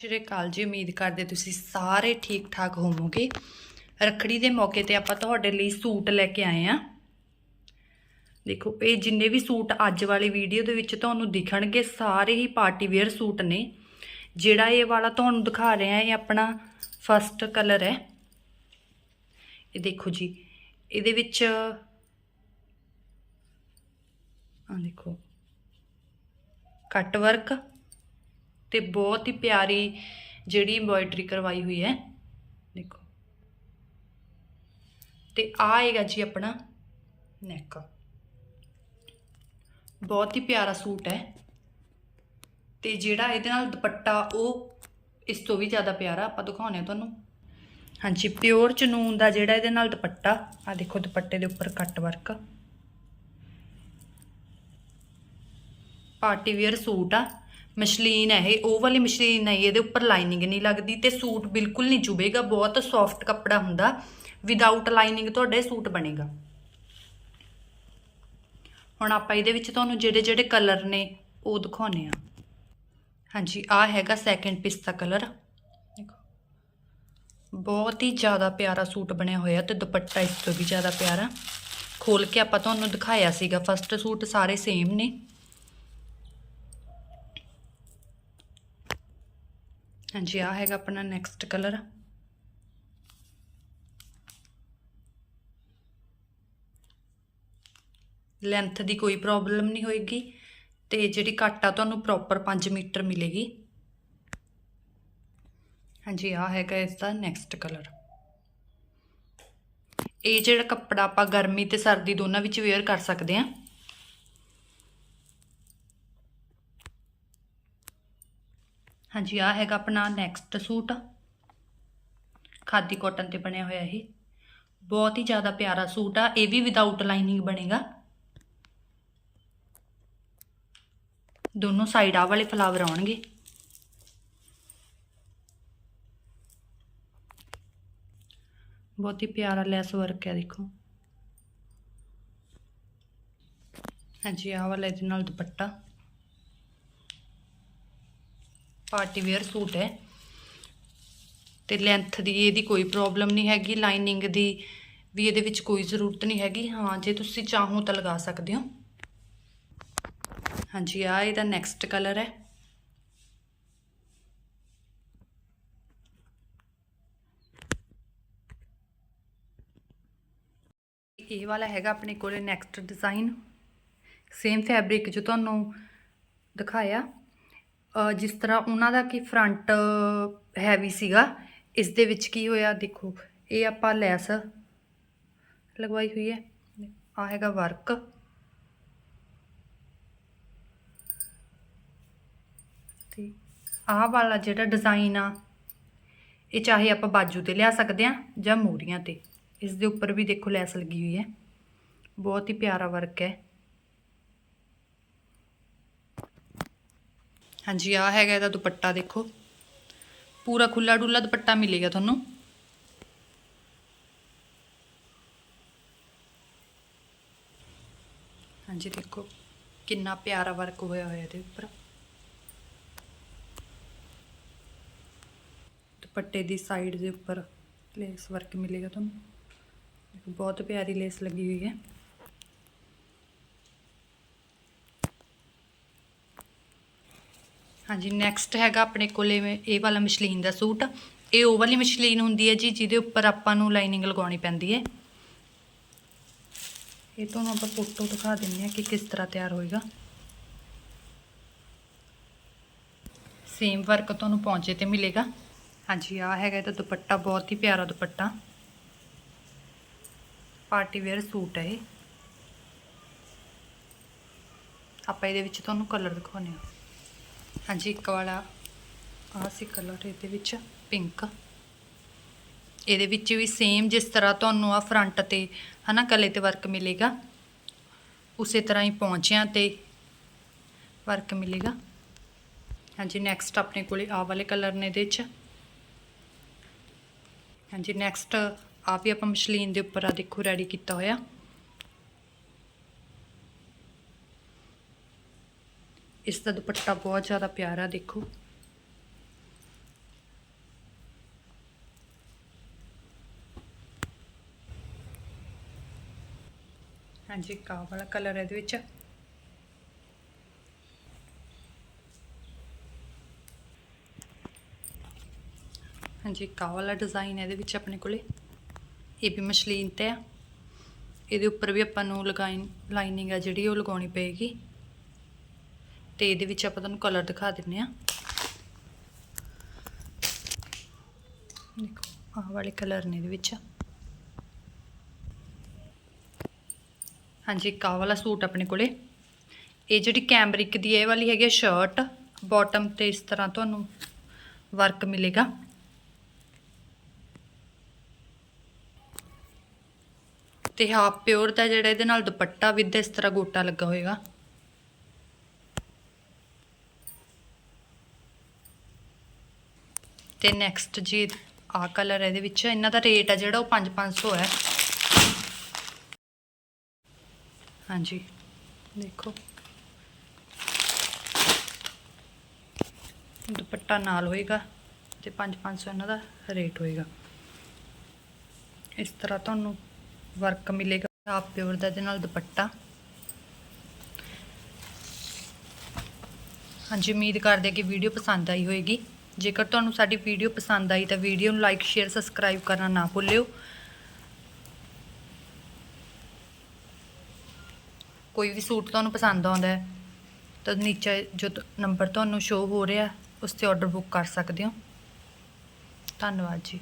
ਸ਼੍ਰੀ ਅਕਾਲ ਜੀ, ਉਮੀਦ ਕਰਦੇ ਤੁਸੀਂ ਸਾਰੇ ਠੀਕ ਠਾਕ ਹੋਵੋਗੇ। ਰੱਖੜੀ ਦੇ ਮੌਕੇ ਤੇ ਆਪਾਂ ਤੁਹਾਡੇ ਲਈ ਸੂਟ ਲੈ ਕੇ ਆਏ ਆ ਦੇਖੋ, ਇਹ ਜਿੰਨੇ ਵੀ ਸੂਟ ਅੱਜ ਵਾਲੀ ਵੀਡੀਓ ਦੇ ਵਿੱਚ ਤੁਹਾਨੂੰ ਦਿਖਣਗੇ, ਸਾਰੇ ਹੀ ਪਾਰਟੀ ਵੇਅਰ ਸੂਟ ਨੇ। ਜਿਹੜਾ ਇਹ ਵਾਲਾ ਤੁਹਾਨੂੰ ਦਿਖਾ ਰਹੇ ਆ ਇਹ ਆਪਣਾ ਫਸਟ ਕਲਰ ਹੈ। ਇਹ ਦੇਖੋ ਜੀ, ਇਹਦੇ ਵਿੱਚ ਆ ਦੇਖੋ ਕੱਟ ਵਰਕ ਤੇ ਬਹੁਤ ਹੀ ਪਿਆਰੀ ਜਿਹੜੀ ਐਮਬੋਇਡਰੀ ਕਰਵਾਈ ਹੋਈ ਹੈ। ਦੇਖੋ। ਤੇ ਆ ਆਏਗਾ ਜੀ ਆਪਣਾ ਨੈਕ ਬਹੁਤ ਹੀ ਪਿਆਰਾ ਸੂਟ ਹੈ। ਤੇ ਜਿਹੜਾ ਇਹਦੇ ਨਾਲ ਦੁਪੱਟਾ ਉਹ ਇਸ ਤੋਂ ਵੀ ਜ਼ਿਆਦਾ ਪਿਆਰਾ ਆਪਾਂ ਦਿਖਾਉਣੇ ਆ ਤੁਹਾਨੂੰ। ਹਾਂਜੀ ਪਿਓਰ ਚਨੂਨ ਦਾ ਜਿਹੜਾ ਇਹਦੇ ਨਾਲ ਦੁਪੱਟਾ ਆ ਦੇਖੋ ਦੁਪੱਟੇ ਦੇ ਉੱਪਰ cut work party wear suit ਆ। ਮਸ਼ਲੀਨ ਹੈ, ਇਹ ਉਹ ਵਾਲੀ ਮਸ਼ਲੀਨ ਹੈ ਇਹਦੇ ਉੱਪਰ ਲਾਈਨਿੰਗ ਨਹੀਂ ਲੱਗਦੀ ਤੇ ਸੂਟ ਬਿਲਕੁਲ ਨਹੀਂ ਚੁਭੇਗਾ ਬਹੁਤ ਸੌਫਟ ਕੱਪੜਾ ਹੁੰਦਾ। ਵਿਦਆਊਟ ਲਾਈਨਿੰਗ ਤੁਹਾਡੇ ਸੂਟ ਬਣੇਗਾ। ਹੁਣ ਆਪਾਂ ਇਹਦੇ ਵਿੱਚ ਤੁਹਾਨੂੰ ਜਿਹੜੇ ਜਿਹੜੇ ਕਲਰ ਨੇ, ਉਹ ਦਿਖਾਉਨੇ ਆ ਹਾਂਜੀ ਆ ਹੈਗਾ ਸੈਕੰਡ ਦਾ ਕਲਰ ਦੇਖੋ। ਬਹੁਤ ਹੀ ਜ਼ਿਆਦਾ ਪਿਆਰਾ ਸੂਟ ਬਣਿਆ ਹੋਇਆ ਤੇ ਦੁਪੱਟਾ ਇਸ ਤੋਂ ਵੀ ਜ਼ਿਆਦਾ ਪਿਆਰਾ। ਖੋਲ ਕੇ ਆਪਾਂ ਤੁਹਾਨੂੰ ਦਿਖਾਇਆ ਸੀਗਾ ਫਸਟ ਸੂਟ ਸਾਰੇ ਸੇਮ ਨੇ। ਹਾਂਜੀ ਆ ਹੈਗਾ ਆਪਣਾ ਨੈਕਸਟ ਕਲਰ ਲੈਂਥ ਦੀ ਕੋਈ ਪ੍ਰੋਬਲਮ ਨਹੀਂ ਹੋਏਗੀ ਤੇ ਜਿਹੜੀ ਕੱਟ ਆ, ਤੁਹਾਨੂੰ ਪ੍ਰੋਪਰ 5 ਮੀਟਰ ਮਿਲੇਗੀ। ਹਾਂਜੀ ਆ ਹੈਗਾ ਇਸ ਦਾ ਨੈਕਸਟ ਕਲਰ ਇਹ ਜਿਹੜਾ ਕੱਪੜਾ ਆਪਾਂ ਗਰਮੀ ਤੇ ਸਰਦੀ ਦੋਨਾਂ ਵਿੱਚ ਵੇਅਰ ਕਰ ਸਕਦੇ ਹਾਂ। ਹਾਂਜੀ ਆ ਹੈਗਾ ਆਪਣਾ ਨੈਕਸਟ ਸੂਟ। ਖਾਦੀ ਕਾਟਨ ਤੇ ਬਣਿਆ ਹੋਇਆ ਇਹ। ਬਹੁਤ ਹੀ ਜ਼ਿਆਦਾ ਪਿਆਰਾ ਸੂਟ ਆ, ਇਹ ਵੀ ਵਿਦਆਊਟ ਲਾਈਨਿੰਗ ਬਣੇਗਾ। ਦੋਨੋਂ ਸਾਈਡ ਆ ਵਾਲੇ ਫਲਾਵਰ ਆਉਣਗੇ। ਬਹੁਤ ਹੀ ਪਿਆਰਾ ਲੈਸ ਵਰਕ ਹੈ ਦੇਖੋ। ਹਾਂਜੀ, ਆਹ ਵਾਲਾ ਇਹਦੇ ਨਾਲ ਦੁਪੱਟਾ। ਪਾਰਟੀ ਵੇਅਰ ਸੂਟ ਹੈ। ਤੇ ਲੈਂਥ ਦੀ ਇਹਦੀ ਕੋਈ ਪ੍ਰੋਬਲਮ ਨਹੀਂ ਹੈਗੀ। ਲਾਈਨਿੰਗ ਦੀ ਵੀ ਇਹਦੇ ਵਿੱਚ ਕੋਈ ਜ਼ਰੂਰਤ ਨਹੀਂ ਹੈਗੀ। ਹਾਂ, ਜੇ ਤੁਸੀਂ ਚਾਹੋ ਤਾਂ ਲਗਾ ਸਕਦੇ ਹੋ। ਹਾਂਜੀ ਆ ਇਹਦਾ ਨੈਕਸਟ ਕਲਰ ਹੈ। ਇਹ ਵਾਲਾ ਹੈਗਾ ਆਪਣੇ ਕੋਲੇ ਨੈਕਸਟ ਡਿਜ਼ਾਈਨ ਸੇਮ ਫੈਬਰਿਕ ਜੋ ਤੁਹਾਨੂੰ ਦਿਖਾਇਆ। ਜਿਸ ਤਰ੍ਹਾਂ ਉਹਨਾਂ ਦਾ ਕੀ ਫਰੰਟ ਹੈਵੀ ਸੀਗਾ, ਇਸ ਦੇ ਵਿੱਚ ਕੀ ਹੋਇਆ ਦੇਖੋ, ਇਹ ਆਪਾਂ ਲੈਸ ਲਗਵਾਈ ਹੋਈ ਹੈ ਆ ਹੈਗਾ ਵਰਕ ਤੇ ਆਹ ਵਾਲਾ ਜਿਹੜਾ ਡਿਜ਼ਾਈਨ ਆ, ਇਹ ਚਾਹੇ ਆਪਾਂ ਬਾਜੂ ਤੇ ਲਿਆ ਸਕਦੇ ਆ ਜਾਂ ਮੂਰੀਆਂ ਤੇ, ਇਸ ਦੇ ਉੱਪਰ ਵੀ ਦੇਖੋ ਲੈਸ ਲੱਗੀ ਹੋਈ ਹੈ। ਬਹੁਤ ਹੀ ਪਿਆਰਾ ਵਰਕ ਹੈ। ਹਾਂਜੀ ਆ ਹੈਗਾ ਇਹਦਾ ਦੁਪੱਟਾ ਦੇਖੋ। ਪੂਰਾ ਖੁੱਲਾ ਡੁੱਲਾ ਦੁਪੱਟਾ ਮਿਲੇਗਾ ਤੁਹਾਨੂੰ। ਹਾਂਜੀ, ਦੇਖੋ ਕਿੰਨਾ ਪਿਆਰਾ ਵਰਕ ਹੋਇਆ ਹੋਇਆ ਇਹਦੇ ਉੱਪਰ। ਦੁਪੱਟੇ ਦੀ ਸਾਈਡ ਦੇ ਉੱਪਰ ਲੇਸ ਵਰਕ ਮਿਲੇਗਾ ਤੁਹਾਨੂੰ। ਦੇਖੋ, ਬਹੁਤ ਪਿਆਰੀ ਲੇਸ ਲੱਗੀ ਹੋਈ ਹੈ। ਹਾਂਜੀ ਨੈਕਸਟ ਹੈਗਾ ਆਪਣੇ ਕੋਲ ਇਹ- ਵਾਲਾ ਮਸ਼ਲੀਨ ਦਾ ਸੂਟ। ਇਹ ਉਹ ਵਾਲੀ ਮਸ਼ਲੀਨ ਹੁੰਦੀ ਹੈ ਜੀ, ਜਿਹਦੇ ਉੱਪਰ ਆਪਾਂ ਨੂੰ ਲਾਈਨਿੰਗ ਲਗਾਉਣੀ ਪੈਂਦੀ ਹੈ। ਇਹ ਤੁਹਾਨੂੰ ਆਪਾਂ ਫੋਟੋ ਦਿਖਾ ਦਿੰਦੇ ਹਾਂ ਕਿ ਕਿਸ ਤਰ੍ਹਾਂ ਤਿਆਰ ਹੋਏਗਾ। ਸੇਮ ਵਰਕ ਤੁਹਾਨੂੰ ਪਹੁੰਚੇ ਤੇ ਮਿਲੇਗਾ। ਹਾਂਜੀ ਆ ਹੈਗਾ ਇਹਦਾ ਦੁਪੱਟਾ, ਬਹੁਤ ਹੀ ਪਿਆਰਾ ਦੁਪੱਟਾ। ਪਾਰਟੀ ਵੇਅਰ ਸੂਟ ਹੈ ਇਹ। ਆਪਾਂ ਇਹਦੇ ਵਿੱਚ ਤੁਹਾਨੂੰ ਕਲਰ ਦਿਖਾਉਂਦੇ ਹਾਂ। ਹਾਂਜੀ, ਇੱਕ ਵਾਲਾ। ਆਹ ਸੀ ਕਲਰ ਇਹਦੇ ਵਿੱਚ ਪਿੰਕ ਇਹਦੇ ਵਿੱਚ ਵੀ ਸੇਮ ਜਿਸ ਤਰ੍ਹਾਂ ਤੁਹਾਨੂੰ ਆ ਫਰੰਟ ਤੇ, ਹਨਾ ਕਲੇ ਤੇ ਵਰਕ ਮਿਲੇਗਾ। ਉਸੇ ਤਰ੍ਹਾਂ ਹੀ ਪੌਂਚਿਆਂ ਤੇ ਵਰਕ ਮਿਲੇਗਾ। ਹਾਂਜੀ ਨੈਕਸਟ ਆਪਣੇ ਕੋਲੇ ਆਹ ਵਾਲੇ ਕਲਰ ਨੇ ਇਹਦੇ ਵਿੱਚ ਹਾਂਜੀ ਨੈਕਸਟ ਆ ਵੀ ਆਪਾਂ ਮਸ਼ਲੀਨ ਦੇ ਉੱਪਰ ਆ ਦੇਖੋ ਰੈਡੀ ਕੀਤਾ ਹੋਇਆ। ਇਸ ਦਾ ਦੁਪੱਟਾ ਬਹੁਤ ਜ਼ਿਆਦਾ ਪਿਆਰਾ ਦੇਖੋ। ਹਾਂਜੀ ਕਾਹ ਵਾਲਾ ਕਲਰ ਇਹਦੇ ਵਿੱਚ। ਹਾਂਜੀ ਕਾਹ ਵਾਲਾ ਡਿਜ਼ਾਈਨ ਇਹਦੇ ਵਿੱਚ ਆਪਣੇ ਕੋਲੇ। ਇਹ ਵੀ ਮਸ਼ਲੀਨ ਤੇ ਆ। ਇਹਦੇ ਉੱਪਰ ਵੀ ਆਪਾਂ ਨੂੰ ਲਗਾਈਨ ਲਾਈਨਿੰਗ ਆ ਜਿਹੜੀ ਉਹ ਲਗਾਉਣੀ ਪਏਗੀ। ਤੇ ਇਹਦੇ ਵਿੱਚ ਆਪਾਂ ਤੁਹਾਨੂੰ ਕਲਰ ਦਿਖਾ ਦਿੰਨੇ ਆ। ਦੇਖੋ, ਆਹ ਵਾਲੇ ਕਲਰ ਨੇ ਇਹਦੇ ਵਿੱਚ। ਹਾਂਜੀ ਕਾ ਵਾਲਾ ਸੂਟ ਆਪਣੇ ਕੋਲੇ। ਇਹ ਜਿਹੜੀ ਕੈਮਰਿਕ ਦੀ ਇਹ ਵਾਲੀ ਹੈਗੀ ਆ ਸ਼ਰਟ ਬਾਟਮ ਤੇ ਇਸ ਤਰ੍ਹਾਂ ਤੁਹਾਨੂੰ ਵਰਕ ਮਿਲੇਗਾ। ਤੇ ਹਾਫ ਪਿਓਰ ਦਾ ਜਿਹੜਾ ਇਹਦੇ ਨਾਲ ਦੁਪੱਟਾ ਵਿਦ ਇਸ ਤਰ੍ਹਾਂ ਗੋਟਾ ਲੱਗਾ ਹੋਏਗਾ। ਤੇ ਨੈਕਸਟ ਜੀ ਆ ਕਲਰ ਇਹਦੇ ਵਿੱਚ, ਇਹਨਾਂ ਦਾ ਰੇਟ ਆ ਜਿਹੜਾ ਉਹ 5-500 ਹੈ। ਹਾਂਜੀ, ਦੇਖੋ। ਦੁਪੱਟਾ ਨਾਲ ਹੋਏਗਾ ਤੇ 5-500 ਇਹਨਾਂ ਦਾ ਰੇਟ ਹੋਏਗਾ। ਇਸ ਤਰ੍ਹਾਂ ਤੁਹਾਨੂੰ ਵਰਕ ਮਿਲੇਗਾ ਆਪ ਪਿਓਰ ਦਾ ਦੇ ਨਾਲ ਦੁਪੱਟਾ। ਹਾਂਜੀ, ਉਮੀਦ ਕਰਦੇ ਕਿ ਵੀਡੀਓ ਪਸੰਦ ਆਈ ਹੋਏਗੀ। ਜੇਕਰ ਤੁਹਾਨੂੰ ਸਾਡੀ ਵੀਡੀਓ ਪਸੰਦ ਆਈ ਤਾਂ ਵੀਡੀਓ ਨੂੰ ਲਾਈਕ, ਸ਼ੇਅਰ, ਸਬਸਕ੍ਰਾਈਬ ਕਰਨਾ ਨਾ ਭੁੱਲਿਓ। ਕੋਈ ਵੀ ਸੂਟ ਤੁਹਾਨੂੰ ਪਸੰਦ ਆਉਂਦਾ ਹੈ, ਤਾਂ ਨੀਚੇ ਜੋ ਨੰਬਰ ਤੁਹਾਨੂੰ ਸ਼ੋ ਹੋ ਰਿਹਾ, ਉਸ ਤੇ ਆਰਡਰ ਬੁੱਕ ਕਰ ਸਕਦੇ ਹੋ। ਧੰਨਵਾਦ ਜੀ।